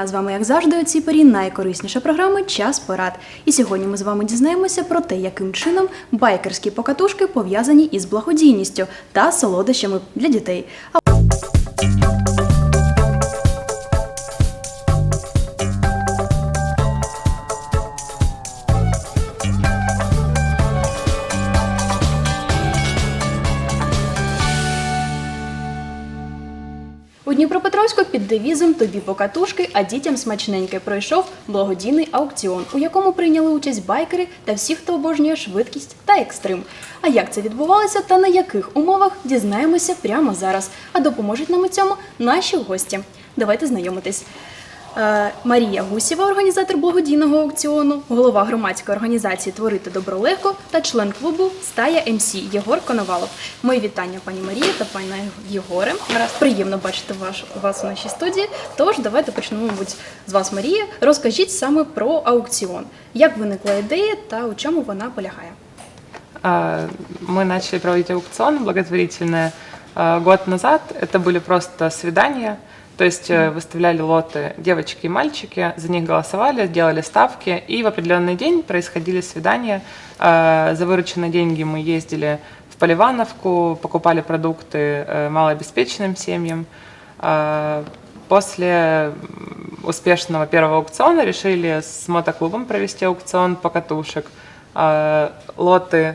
Дня! З вами, як завжди, у цій порі найкорисніша програма Час порад. І сьогодні ми з вами дізнаємося про те, яким чином байкерські покатушки пов'язані із благодійністю та солодощами для дітей. Під девізом Тобі покатушки, а дітям смачненьке пройшов благодійний аукціон, у якому прийняли участь байкери та всі, хто обожнює швидкість та екстрим. А як це відбувалося та на яких умовах дізнаємося прямо зараз. А допоможуть нам у цьому наші гості. Давайте знайомитись. Е, Марія Гусєва, організатор благодійного аукціону, голова громадської організації Творити добро легко та член клубу Стая МС Єгор Коновалов. Мої вітання, пані Марії та пані Єгоре. Приємно бачити ваш, вас у нашій студії. Тож давайте почнемо, мабуть, з вас, Марія. Розкажіть саме про аукціон. Як виникла ідея та у чому вона полягає? А, Мы начали проводить аукцион благотворительные а, год назад. Это были просто свидания, То есть э, выставляли лоты девочки и мальчики, за них голосовали, делали ставки, и в определенный день происходили свидания. А, За вырученные деньги мы ездили в Поливановку, покупали продукты э, малообеспеченным семьям. После успешного первого аукциона решили с мотоклубом провести аукцион покатушек. Лоты э,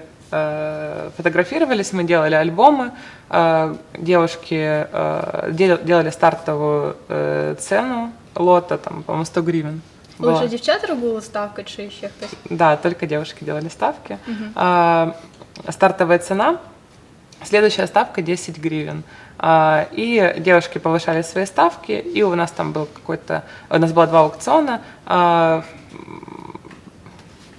фотографировались, мы делали альбомы, а, девушки э, дел- делали стартовую э, цену лота, там, по-моему, 100 гривен. была. Лише дівчата робили ставки чи ще хтось? Да, только девушки делали ставки. А, стартовая цена. Следующая ставка 10 гривен. А, и девушки повышали свои ставки, и у нас там был какой-то... У нас было два аукциона. А,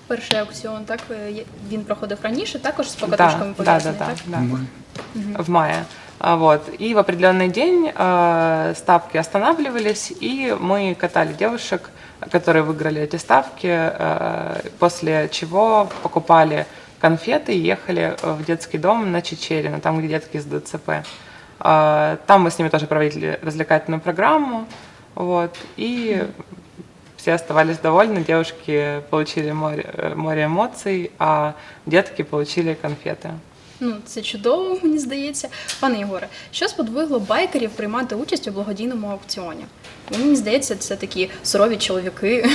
Перший аукціон, так е, є- він проходив раніше, також з да, покатушками да, да, пов'язаний, да, так? да. В мае. А, Вот. И в определенный день а, ставки останавливались, и мы катали девушек, которые выиграли эти ставки, а, после чего покупали конфеты и ехали в детский дом на Чечерина, там, где детки с ДЦП. А, Там мы с ними тоже проводили развлекательную программу, вот, и все оставались довольны, девушки получили море, э, море эмоций, а детки получили конфеты. Ну, це чудово, мені здається. Пане Єгоре, що сподвигло байкерів приймати участь у благодійному аукціоні? Ну, Мені здається, це такі сурові чоловіки.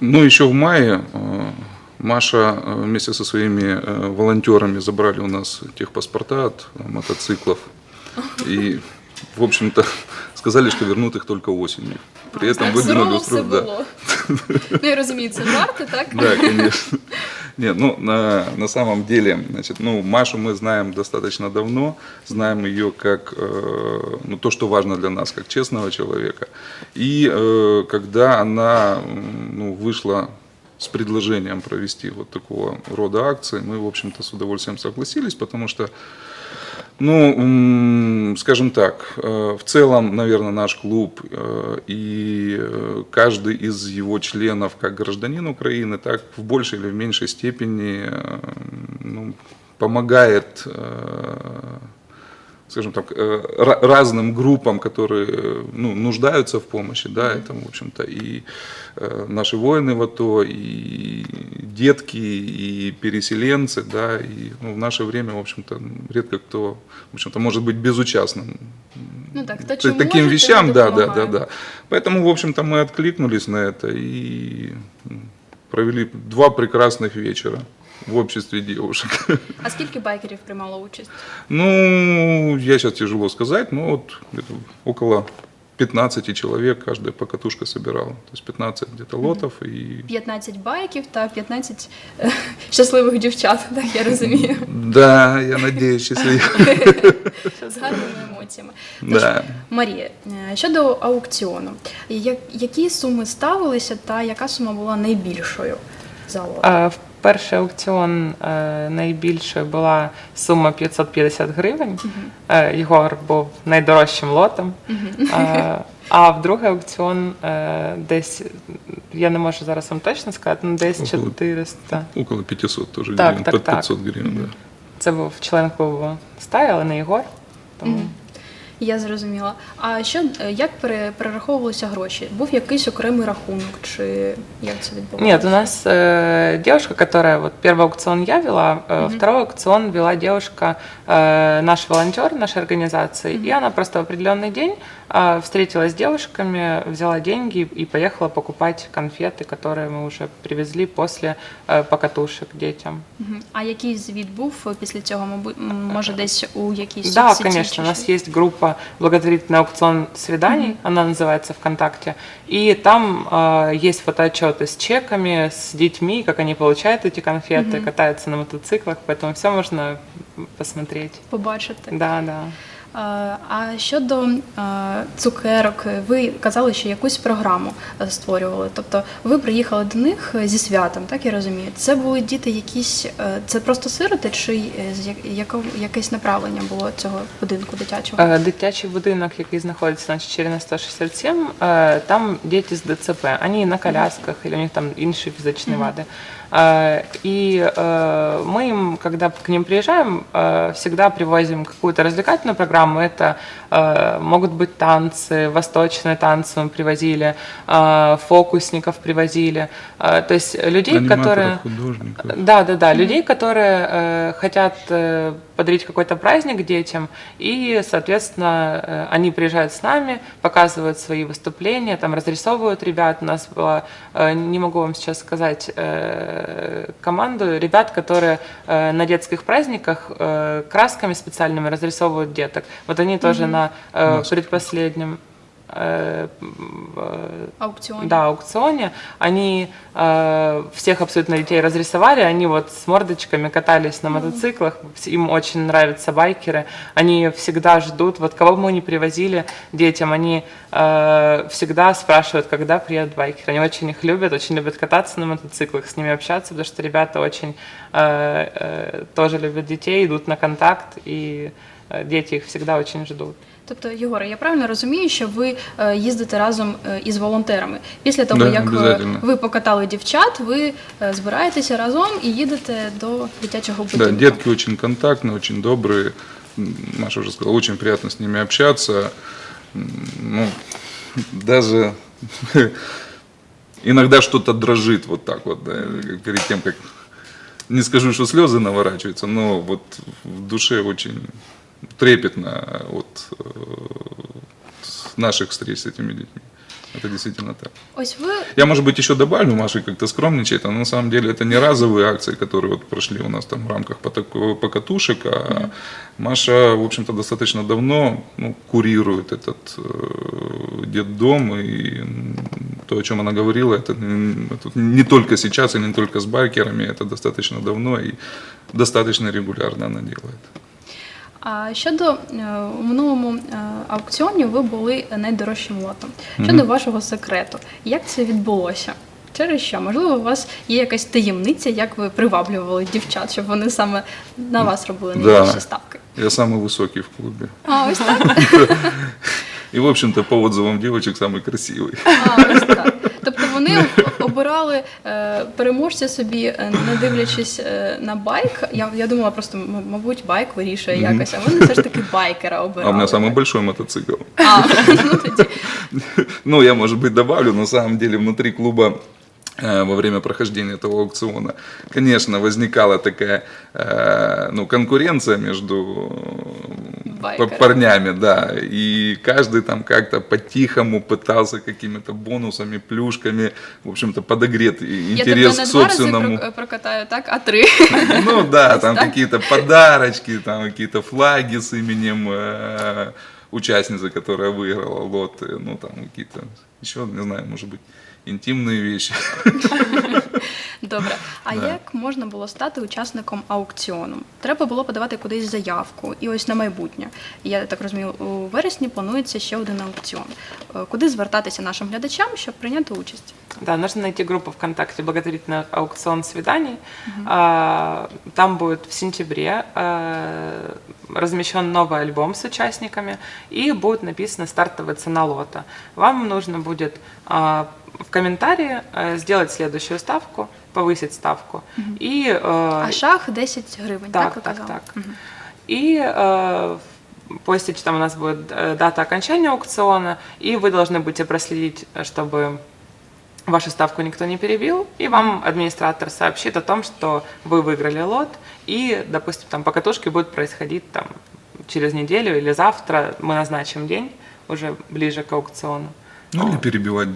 Ну, еще в мае э, Маша э, вместе со своими э, волонтерами забрали у нас техпаспорта от э, мотоциклов. И, в общем-то, сказали, что вернут их только осенью. При этом выдвинули устройство. Да. було. Ну, я розумію, це жарти, так? Да, конечно. Нет, ну на, на самом деле, значит, ну Машу мы знаем достаточно давно, знаем ее как э, ну, то, что важно для нас, как честного человека. И э, когда она ну, вышла с предложением провести вот такого рода акции, мы, в общем-то, с удовольствием согласились, потому что ну, скажем так, э, в целом, наверное, наш клуб э, и э, каждый из его членов, как гражданин Украины, так в большей или в меньшей степени ну, помогает, скажем так, э, ра- разным группам, которые э, ну, нуждаются в помощи, да, это, в общем-то, и э, наши воины в АТО, и детки, и переселенцы, да, и ну, в наше время, в общем-то, редко кто, в общем-то, может быть безучастным. Ну так, хто т- чим таким може, вещам, да, да, да, да. Поэтому, в общем-то, мы откликнулись на это и провели два прекрасных вечера в обществе девушек. А скільки байкерів приймало участь? Ну, я сейчас тяжело сказать, но вот где-то около 15 человек каждая покатушка собирала. То есть 15 где-то лотов и 15 байків та 15 е, щасливих дівчат, так я розумію. да, я надеюсь, если... З гарними емоціями. Тож, Да. Марія, е, щодо аукціону, я- які суми ставилися та яка сума була найбільшою за лот? А, перший аукціон е, найбільшою була сума 550 гривень. Е, Єгор був найдорожчим лотом. Е, А в другий аукціон десь, я не можу зараз вам точно сказати, ну десь Около- 400. Около 500 тоже Так, гривен, так, так. 500 гривен, да. Це був член клубу стая, але не Єгор. Тому Я зрозуміла. А що е, як пере- перераховувалися гроші? Був якийсь окремий рахунок, чи як це відбувалося? Нет, у нас э, девушка, которая вот первый аукцион я вела, э, второй аукцион вела девушка, э, наш волонтер нашей организации, и она просто в определенный день э, встретилась с девушками, взяла деньги и поехала покупать конфеты, которые мы уже привезли после э, покатушек детям. Мгм. А який звіт був е, після цього? Мабуть, м, може, десь у якійсь Да, соцсеті конечно, чи у нас що? есть группа благотворительный аукцион свиданий, она называется ВКонтакте, и там э, есть фотоотчеты с чеками, с детьми, как они получают эти конфеты, катаются на мотоциклах, поэтому все можно посмотреть. побачити. Да, да. Е, А щодо е, цукерок, ви казали, що якусь програму е, створювали. Тобто ви приїхали до них зі святом, так я розумію. Це були діти якісь, це просто сироти, чи якесь направлення було цього будинку дитячого? Дитячий будинок, який знаходиться на Чечерина 167, е, там діти з ДЦП. Вони на колясках, или у них там інші фізичні вади. Е, И э, мы им, когда к ним приезжаем, э, всегда привозим какую-то развлекательную программу. Это могут быть танцы, восточные танцы мы привозили, э, фокусников привозили. Э, То есть людей, Аниматоров, которые... художников. Да, да, да, людей, которые э, хотят э, подарить какой-то праздник детям, и, соответственно, э, они приезжают с нами, показывают свои выступления, там разрисовывают ребят. У нас была, э, не могу вам сейчас сказать э, команду ребят, которые э, на детских праздниках э, красками специальными разрисовывают деток. Вот они тоже на э, Маски. предпоследнем э, м, э, Аукціоні? да, аукционе. Они э, всех абсолютно детей разрисовали, они вот с мордочками катались на мотоциклах, им очень нравятся байкеры, они всегда ждут, вот кого бы мы ни привозили детям, они э, всегда спрашивают, когда приедут байкеры. Они очень их любят, очень любят кататься на мотоциклах, с ними общаться, потому что ребята очень э, э, тоже любят детей, идут на контакт, и э, дети их всегда очень ждут. Тобто, Єгоре, я правильно розумію, що ви е, їздите разом е, із волонтерами. Після того, Да, як е, обязательно. ви покатали дівчат, ви е, збираєтеся разом і їдете до дитячого будинку. Да, детки очень контактные, очень добрые. М, Маша уже сказала, очень приятно с ними общаться. М, Ну, даже иногда что-то дрожит вот так вот, да, как перед тем, как... Не скажу, что слезы наворачиваются, но вот в душе очень трепетно от э, наших встреч с этими детьми. Это действительно так. Ось ви Я, может быть, еще добавлю, Маша как-то скромничает, но на самом деле это не разовые акции, которые вот прошли у нас там в рамках покатушек, а Маша, в общем-то, достаточно давно ну, курирует этот э, детдом, и то, о чем она говорила, это, это не только сейчас и не только с байкерами, это достаточно давно и достаточно регулярно она делает. А щодо е, у минулому е, аукціоні ви були найдорожчим лотом. Щодо вашого секрету, як це відбулося? Через що? Можливо, у вас є якась таємниця, як ви приваблювали дівчат, щоб вони саме на вас робили Да. найбільші ставки? Я самый высокий в клубе. А, ось так. И, в общем-то, по отзывам девочек самый красивый. А, ось так. Тобто вони обирали е, переможця собі, е, не дивлячись е, на байк. Я, я думала просто, м- мабуть, байк вирішує якось, а вони все ж таки байкера А обирали. у меня самый большой мотоцикл. А, ну тоді. Ну, я, может быть, добавлю, на самом деле внутри клуба э, во время прохождения этого аукциона, конечно, возникала такая э, ну, конкуренция между Байкерами. п- парнями, да, и каждый там как-то по-тихому пытался какими-то бонусами, плюшками, в общем-то, подогреть Я интерес тебе к собственному. про- прокатаю, так, а три. Ну да, там какие-то подарочки, там какие-то флаги с именем э, участницы, которая выиграла лоты, ну там какие-то еще, не знаю, может быть, интимные вещи. Добре. А Да. як можна було стати учасником аукціону? Треба було подавати кудись заявку, і ось на майбутнє. Я так розумію, у вересні планується ще один аукціон. Е, Куди звертатися нашим глядачам, щоб прийняти участь? Да, нужно найти группу ВКонтакте «Благотворительный аукцион свиданий». А, Там будет в сентябре а, размещен новый альбом с участниками и будет написана стартовая цена лота. Вам нужно будет а, в комментарии а, сделать следующую ставку, повысить ставку. И, а, А шах 10 гривень, так, так, так, казали? так. Мгм. И э, постить, там у нас будет э, дата окончания аукциона, и вы должны будете проследить, э, чтобы вашу ставку никто не перебил, и вам администратор сообщит о том, что вы выиграли лот, и, допустим, там покатушки будут происходить там через неделю или завтра, мы назначим день уже ближе к аукциону. Ну, или перебивать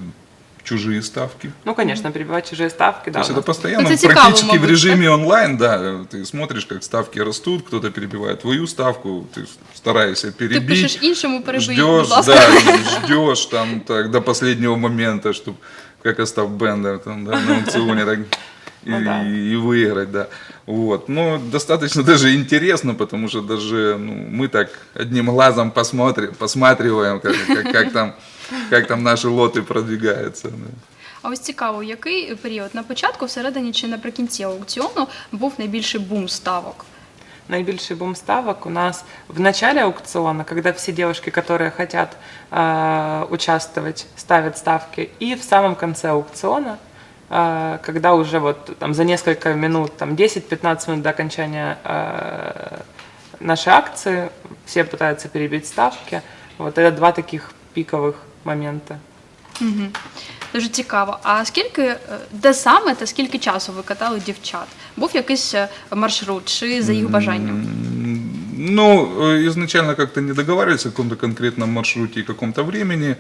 чужие ставки. Ну, конечно, перебивать чужие ставки, да. То есть это постоянно, Это практически в режиме онлайн, да, ты смотришь, как ставки растут, кто-то перебивает твою ставку, ты стараешься перебить. пишеш іншому перебий, будь ждешь, да, ждешь там так до последнего момента, чтобы как Остап Бендер там, да, на аукционе так и, Ну да. и выиграть, да. Вот. Но достаточно даже интересно, потому что даже ну, мы так одним глазом посмотрим, посматриваем, как, как, как там, как там наши лоты продвигаются. да. А ось цікаво, який період на початку, всередині чи наприкінці аукціону був найбільший бум ставок? Наибольший бум ставок у нас в начале аукциона, когда все девушки, которые хотят э, участвовать, ставят ставки, и в самом конце аукциона, э, когда уже вот там за несколько минут, там 10-15 минут до окончания э, нашей акции, все пытаются перебить ставки. Вот это два таких пиковых момента. Дуже цікаво. А скільки, е, де саме та скільки часу ви катали дівчат? Був якийсь е, маршрут чи за їх бажанням? М, Ну, э, изначально как-то не договаривались о каком-то конкретном маршруте и каком-то времени.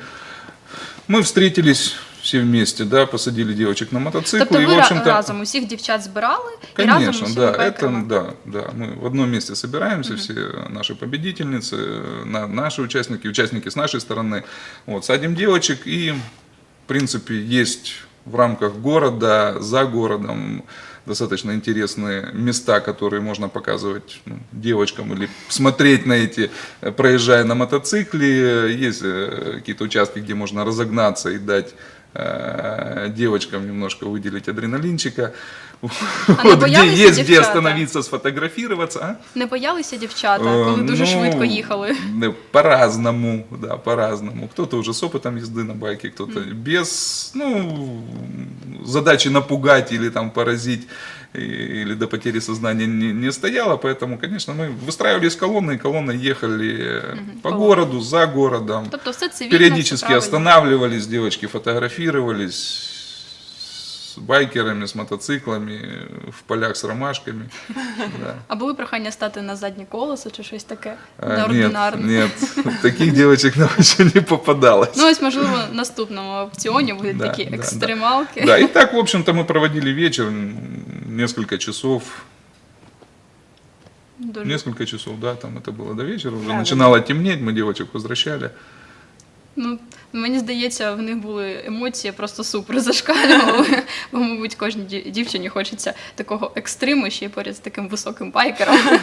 Мы встретились все вместе, да, посадили девочек на мотоцикл. Тобто и, ви в ра- общем-то, разом усіх дівчат збирали і разом Конечно, усіма да, байкерами? это, да, да. Мы в одном месте собираемся, все наши победительницы, э, на, наши участники, участники с нашей стороны. Вот, садим девочек и, в принципе, есть в рамках города, за городом достаточно интересные места, которые можно показывать ну, девочкам или смотреть на эти, э, проезжая на мотоцикле. Есть э, какие-то участки, где можно разогнаться и дать э, девочкам немножко выделить адреналинчика. не Вот, где боялися есть где дівчата? остановиться, сфотографироваться. А? Не боялися дівчата, Э, коли дуже ну, швидко їхали? да, По-разному, да, по-разному. Кто-то уже с опытом езды на байке, кто-то без, ну, задачи напугать или там поразить и- или до потери сознания не, не стояло, поэтому, конечно, мы выстраивались колонны, и колонны ехали э, по колонны. городу, за городом. Тобто все цивільно, все Периодически правильно. останавливались, девочки фотографировались с байкерами, с мотоциклами, в полях с ромашками. Да. А були прохання стати на заднє колесо чи щось таке А, Нет, неординарне? нет, таких девочек нам еще не попадалось. Ну ось, можливо, в наступному аукціоні будуть Да, такі да, да. екстремалки. Да, и так, в общем-то, мы проводили вечер, м, несколько часов, Дуже несколько часов, да, там это было до вечера, уже Да, да, начинало темнеть, мы девочек возвращали. Ну, мені здається, в них були емоції просто супер зашкалювали. Бо, мабуть, кожній дів- дівчині хочеться такого екстриму, ще й поряд з таким високим байкером.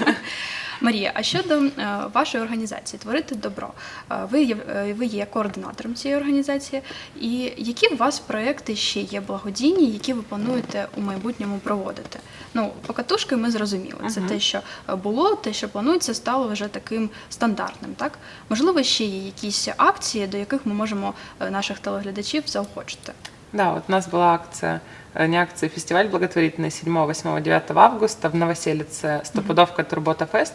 Марія, а щодо е, вашої організації Творити добро, е, ви є, е, ви є координатором цієї організації. І які у вас проекти ще є благодійні, які ви плануєте у майбутньому проводити? Ну, покатушки ми зрозуміли. Це те, що було, те, що планується, стало вже таким стандартним. Так можливо, ще є якісь акції, до яких ми можемо наших телеглядачів заохочити. Да, вот у нас была акция, э, не акция, фестиваль благотворительный 7, 8, 9 августа в Новоселице «Стопудовка Турбота Фест».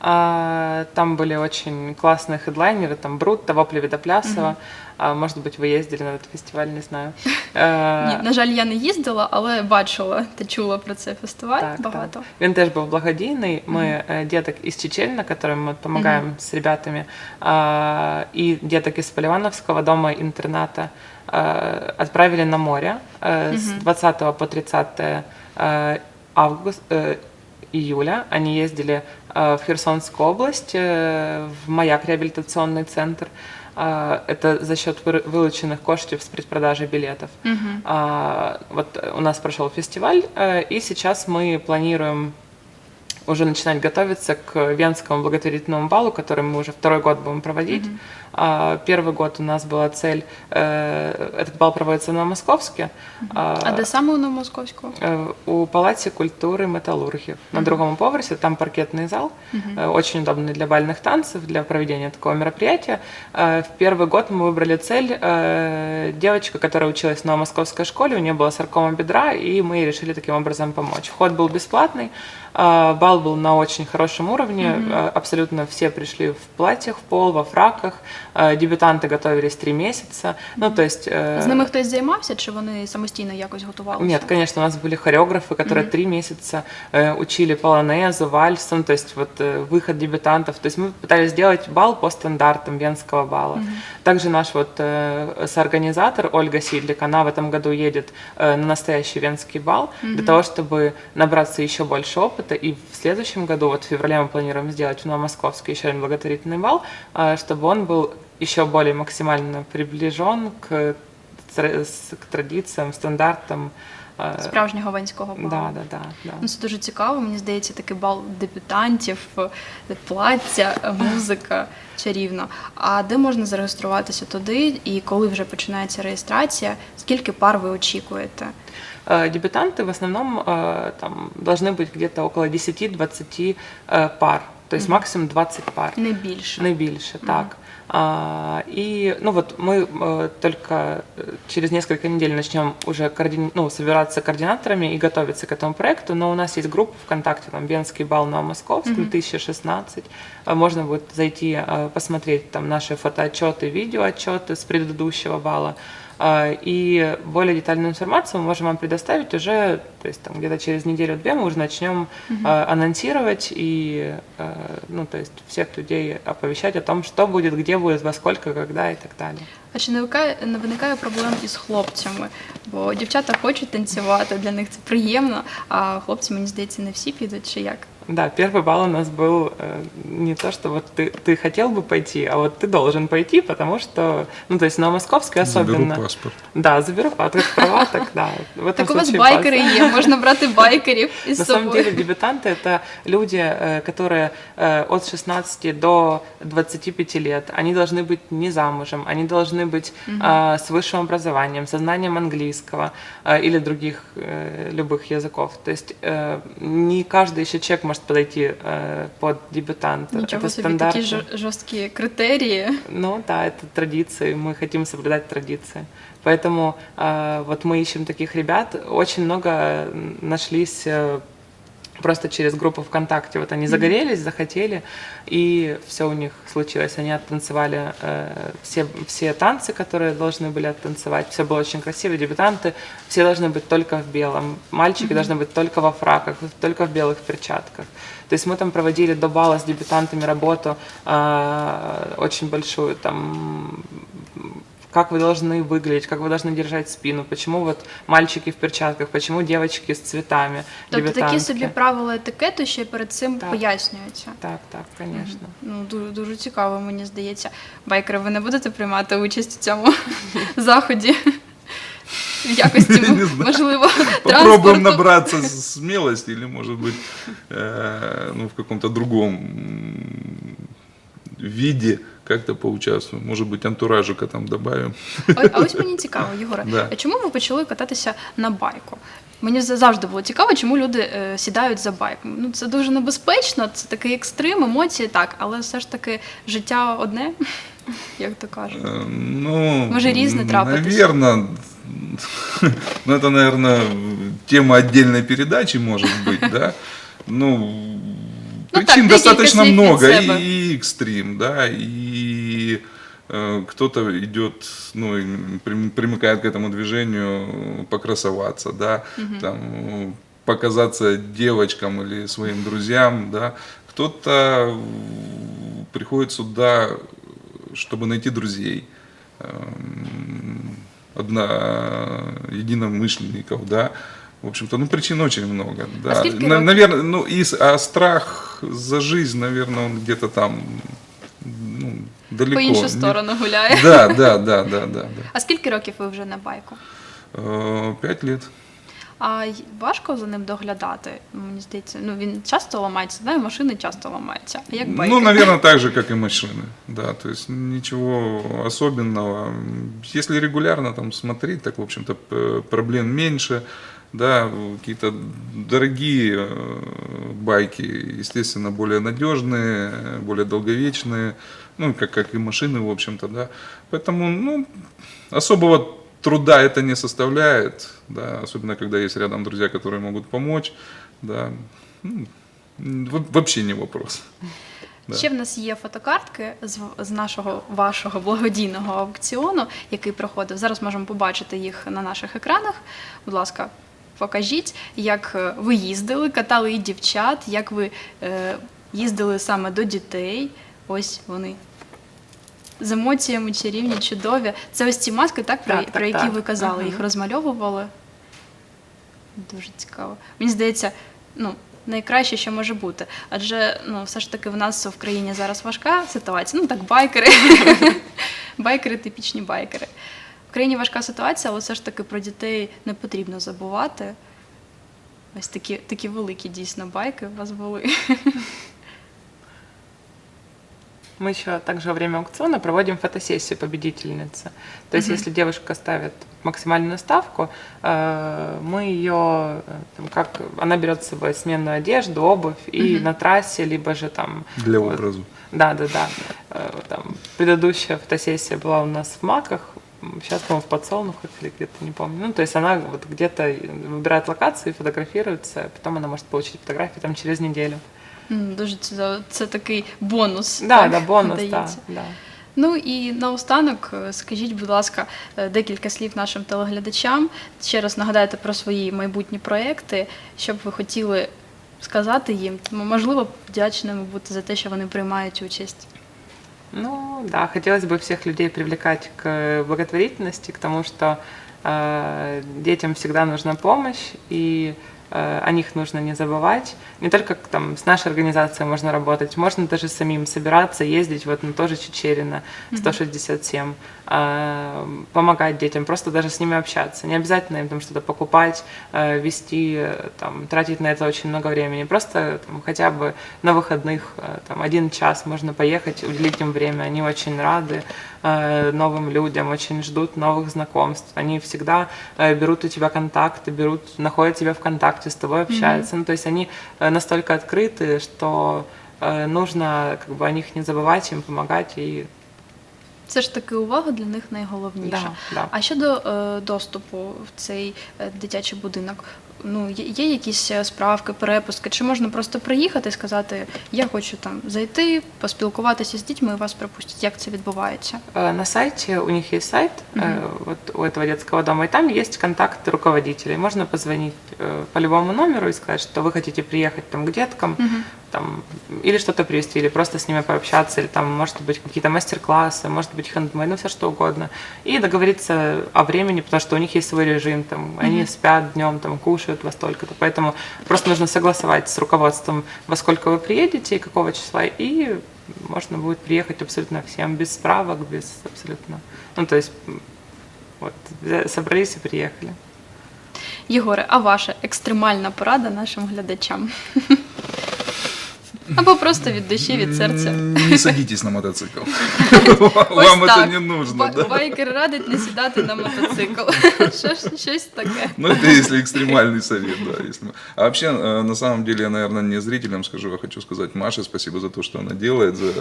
А, Там были очень классные хедлайнеры, там Брутто, Вопли Видоплясова. А, Может быть, вы ездили на этот фестиваль, не знаю. Э, Ні, на жаль, я не їздила, але бачила та чула про цей фестиваль Так, багато. так. Він теж був благодійний. Ми э, деток из Чечельна, которым мы помогаем с ребятами, а, и деток из Поливановского дома интерната а, отправили на море э, с 20 по 30 э, август, э, июля. Они ездили э, в Херсонскую область, э, в Маяк реабилитационный центр. Это за счет вылученных коштів с предпродажи билетов. А, Вот у нас прошел фестиваль, э, и сейчас мы планируем уже начинать готовиться к Венскому благотворительному балу, который мы уже второй год будем проводить. А, Первый год у нас была цель, э, этот бал проводится на Московске, а, А де саме у Новомосковську? Э, у Палаці культури металургів на другому поверсі. Там паркетный зал, э, очень удобный для бальных танцев, для проведения такого мероприятия. Э, В первый год мы выбрали цель э, девочка, которая училась на московской школе, у нее была саркома бедра, и мы ей решили таким образом помочь. Вход был бесплатный, А, Бал был на очень хорошем уровне, а, абсолютно все пришли в платьях в пол, во фраках, Дебютанты готовились три месяца, ну то есть... З ними хтось займався, чи вони самостійно якось готувалися? Нет, конечно, у нас были хореографы, которые три месяца э, учили полонезу, вальсом, то есть вот выход дебютантов. То есть мы пытались сделать бал по стандартам венского бала. Также наш вот э, соорганизатор Ольга Сидлик, она в этом году едет э, на настоящий венский бал для того, чтобы набраться еще больше опыта. И в следующем году, вот в феврале мы планируем сделать в Новомосковске еще один благотворительный бал, э, чтобы он был еще более максимально приближен к, тра- с- к традициям, стандартам. э, Справжнього венського балу. Да, да, да, да. Ну, це дуже цікаво. Мені здається, такий бал дебютантів, е, плаття, е, музика чарівно. А де можна зареєструватися туди? І коли вже починається реєстрація? Скільки пар ви очікуєте? Э, Дебютанты в основном э, там должны быть где-то около 10-20 э, пар, то есть максимум 20 пар. Не більше. Не більше, так. А, и, ну вот мы э, только э, через несколько недель начнем уже координи- ну, собираться координаторами и готовиться к этому проекту, но у нас есть группа ВКонтакте, там, Венский бал Новомосковск 2016, А можно будет зайти, э, посмотреть там наши фотоотчеты, видеоотчеты с предыдущего бала, И более детальную информацию мы можем вам предоставить уже, то есть там где-то через неделю-две мы уже начнем э, анонсировать и, э, ну, то есть всех людей оповещать о том, что будет, где будет, во сколько, когда и так далее. А чи не виникає, не виникає проблем із хлопцями? Бо дівчата хочуть танцювати, для них це приємно, а хлопці, мені здається, не всі підуть, чи як? Да, первый бал у нас был э, не то, что вот ты, ты хотел бы пойти, а вот ты должен пойти, потому что, ну, то есть на Московской особенно... Заберу паспорт. Да, заберу, а как права, так да. В этом Так у вас случае байкери паспорт. є, можна брати байкерів із На самом собою. деле дебютанты это люди, э, которые э, от 16 до 25 лет. Они должны быть не замужем, они должны быть э, с высшим образованием, со знанием английского э, или других э, любых языков. То есть э, не каждый еще человек может подойти э, под дебютанта. Нічого это собі такі стандарты. жор- жорсткі критерії. Ну да, это традиции, мы хотим соблюдать традиции. Поэтому э, вот мы ищем таких ребят. Очень много м, нашлись э, просто через группу ВКонтакте. Вот они загорелись, захотели, и все у них случилось. Они оттанцевали э, все, все танцы, которые должны были оттанцевать. Все было очень красиво. Дебютанты все должны быть только в белом. Мальчики должны быть только во фраках, только в белых перчатках. То есть мы там проводили до бала с дебютантами работу э, очень большую, там как вы должны выглядеть, как вы должны держать спину, почему вот мальчики в перчатках, почему девочки с цветами, Тобто такі дебютантки. собі правила етикету ще перед цим Так. пояснюються. Так, так, конечно. Ну, дуже, дуже цікаво, мені здається. Байкери, ви не будете приймати участь у цьому заході? В якості, Не знаю. можливо, Попробуем транспорту. набраться с- смелости или, может быть, э, ну, в каком-то другом м, виде как-то поучаствуем. Может быть, антуражика там добавим. А, а ось мені цікаво, Єгоре, Да. а чому ви почали кататися на байку? Мені за- завжди було цікаво, чому люди е, сідають за байк. Ну це дуже небезпечно, це такий екстрим, емоції, так, але все ж таки життя одне, як то кажуть. Э, Ну, Може, різне трапитись? Наверное, ну, это, наверное, тема отдельной передачи, может быть, да. Ну, так, причин декілька достаточно слів від много, себе. и, и экстрим, да, и э, кто-то идет, ну, и прим- примыкает к этому движению покрасоваться, да, там, э, показаться девочкам или своим друзьям, да. Кто-то э, приходит сюда, чтобы найти друзей, эм, одно, единомышленников, да. В общем-то, ну, причин очень много, да. скільки років? наверное, ну, и, с- а страх за жизнь, наверное, он где-то там, ну, далеко. По іншу Не- сторону гуляє. Да, да, да, да, да, да. А скільки років ви вже на байку? Э, Пять лет. А й- важко за ним доглядати? Мені здається, ну він часто ламається, знаю, машини часто ламаються. А як байки? Ну, наверное, так же, как и машины. Да, то есть ничего особенного. Если регулярно там смотреть, так, в общем-то, п- проблем меньше. Да, какие-то дорогие э, байки, естественно, более надежные, более долговечные, ну, как, как и машины, в общем-то, да. Поэтому, ну, особого труда это не составляет, да, особенно когда есть рядом друзья, которые могут помочь, да. Ну, М, во- Вообще не вопрос. Да. Ще в нас є фотокартки з, з нашого вашого благодійного аукціону, який проходив. Зараз можемо побачити їх на наших екранах. Будь ласка, покажіть, як е, ви їздили, катали і дівчат, як ви е, їздили саме до дітей. Ось вони. З емоціями чарівні, чудові. Це ось ці маски, так, про, Так, так, про які так. ви казали, Мгм. їх розмальовували. Дуже цікаво. Мені здається, ну, найкраще, що може бути. Адже ну, все ж таки в нас в країні зараз важка ситуація. Ну так, байкери. байкери, типічні байкери. В країні важка ситуація, але все ж таки про дітей не потрібно забувати. Ось такі, такі великі дійсно байки у вас були. Мы еще также во время аукциона проводим фотосессию победительницы. То есть, если девушка ставит максимальную ставку, э, мы ее, как она берет с собой сменную одежду, обувь и на трассе, либо же там Для вот, образа. Да, да, да. Э, Там, предыдущая фотосессия была у нас в Маках, сейчас, по-моему, в подсолнухах или где-то, не помню. Ну, то есть она вот где-то выбирает локации, фотографируется, потом она может получить фотографии там через неделю. Дуже це, це такий бонус. Да, так, да, бонус, да, да. Ну і наостанок, е, скажіть, будь ласка, е, декілька слів нашим телеглядачам. Ще раз нагадайте про свої майбутні проекти, що б ви хотіли сказати їм. Можливо, вдячними бути за те, що вони приймають участь. Ну да, хотелось бы всех людей привлекать к благотворительности, к тому, что э, детям всегда нужна помощь, и о них нужно не забывать. Не только там, с нашей организацией можно работать, можно даже самим собираться, ездить вот на тоже Чечерина, 167, э, помогать детям, просто даже с ними общаться. Не обязательно им там что-то покупать, э, вести, э, там, тратить на это очень много времени. Просто там, хотя бы на выходных э, там, один час можно поехать, уделить им время. Они очень рады э, новым людям, очень ждут новых знакомств. Они всегда э, берут у тебя контакты, берут, находят тебя ВКонтакте, с тобой общаются. Ну, то есть они э, настолько открыты, что э, нужно как бы о них не забывать, им помогать и Все ж таки увага для них найголовніше. Да, да. А щодо е, доступу в цей е, дитячий будинок, ну є, є якісь е, справки, перепустки? Чи можна просто приїхати і сказати, я хочу там зайти, поспілкуватися з дітьми і вас пропустять? Як це відбувається? Э, На сайте, у них есть сайт, э, вот у этого детского дома, и там есть контакты руководителей. Можно позвонить э, по любому номеру и сказать, что вы хотите приехать там к деткам, Там, или что-то привезти, или просто с ними пообщаться, или там, может быть, какие-то мастер-классы, может быть, хендмейд, ну, все что угодно. И договориться о времени, потому что у них есть свой режим, там, они спят днем, там, кушают во столько-то, поэтому просто нужно согласовать с руководством, во сколько вы приедете и какого числа, и можно будет приехать абсолютно всем, без справок, без абсолютно. Ну, то есть, вот, собрались и приехали. Єгоре, а ваша екстремальна порада нашим глядачам? Або просто від душі, від серця. М, Не садитесь на мотоцикл. Ось Вам это так. не нужно, Ба- да? Байкер радить не сідати на мотоцикл. Що ж- Щось таке. Ну, это если экстремальный совет, да. Если... мы- А вообще, э, на самом деле, я, наверное, не зрителям скажу, а хочу сказать Маше спасибо за то, что она делает, за,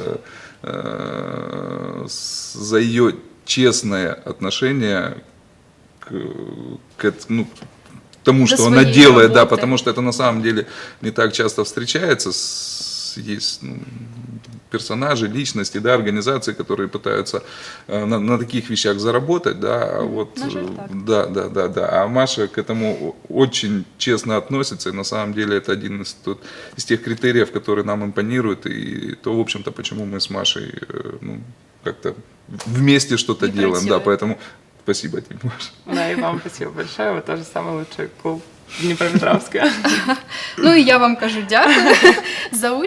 э, с- за ее честное отношение к, к эт- ну, к тому, До что она своей делает, да, работы. потому что это на самом деле не так часто встречается. С- есть ну, персонажи, личности, да, организации, которые пытаются э, на, на таких вещах заработать, да, а вот, э, да, да, да, да. А Маша к этому очень честно относится, и на самом деле это один из, тот, из тех критериев, которые нам импонируют, и то, в общем-то, почему мы с Машей э, ну, как-то вместе что-то И делаем, да, працюем. поэтому спасибо тебе, Маша. Да, и вам спасибо большое, вы тоже самый лучший клуб в Днепропетровске. Ну і я вам кажу дякую за участь.